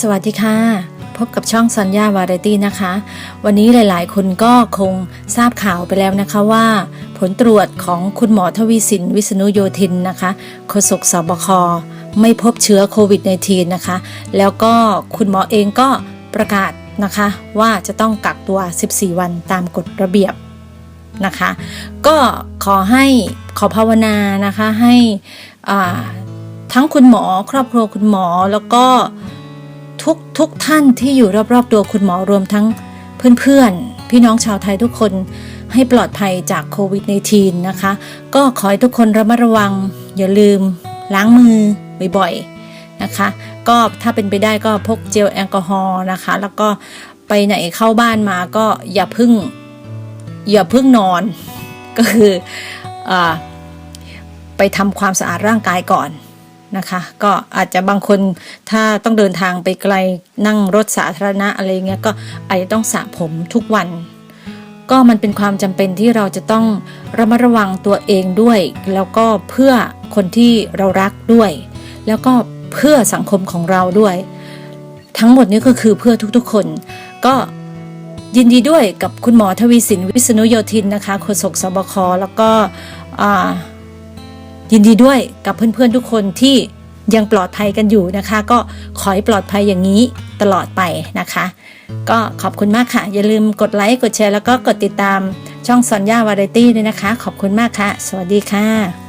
สวัสดีค่ะ พบกับช่องสัญญาวาไรตี้นะคะ วันนี้หลายๆ คนก็คงทราบข่าวไปแล้วนะคะว่า ผลตรวจของคุณหมอทวีสินวิษณุโยธินนะคะโฆษกสบคไม่พบเชื้อโควิด -19 นะคะ แล้วก็คุณหมอเองก็ประกาศนะคะว่าจะต้องกักตัว 14 วันตามกฎระเบียบนะคะ ก็ขอให้ขอภาวนานะคะให้ทั้งคุณหมอครอบครัวคุณหมอแล้วก็ ทุกทุกท่านที่อยู่รอบๆ ตัวคุณหมอรวมทั้งเพื่อนๆ พี่น้องชาวไทยทุกคนให้ปลอดภัยจากโควิด -19 นะคะ ก็ขอให้ทุกคนระมัดระวัง อย่าลืม ล้างมือบ่อยๆนะคะ ก็ถ้าเป็นไปได้ก็พกเจลแอลกอฮอล์นะคะ แล้วก็ไปไหนเข้าบ้านมาก็อย่าพึ่ง อย่าพึ่งนอน ก็คืออไปทำความสะอาดร่างกายก่อน นะคะ ก็อาจจะบางคนถ้าต้องเดินทางไปไกลนั่งรถสาธารณะอะไรเงี้ยก็อาจจะต้องสระผมทุกวัน ก็มันเป็นความจำเป็นที่เราจะต้องระมัดระวังตัวเองด้วย แล้วก็เพื่อคนที่เรารักด้วย แล้วก็เพื่อสังคมของเราด้วย ทั้งหมดนี้ก็คือเพื่อทุกๆ คนก็ยินดีด้วยกับคุณหมอทวีสินวิษณุโยธินนะคะโฆษกสบคแล้วก็อ่า ยินดีด้วยกับเพื่อนๆทุกคนที่ยังปลอดภัยกันอยู่นะคะ ก็ขอให้ปลอดภัยอย่างนี้ตลอดไปนะคะ ก็ขอบคุณมากค่ะ อย่าลืมกดไลค์กดแชร์แล้วก็กดติดตามช่องซอนย่าวาไรตี้ด้วยนะคะ ขอบคุณมากค่ะ สวัสดีค่ะ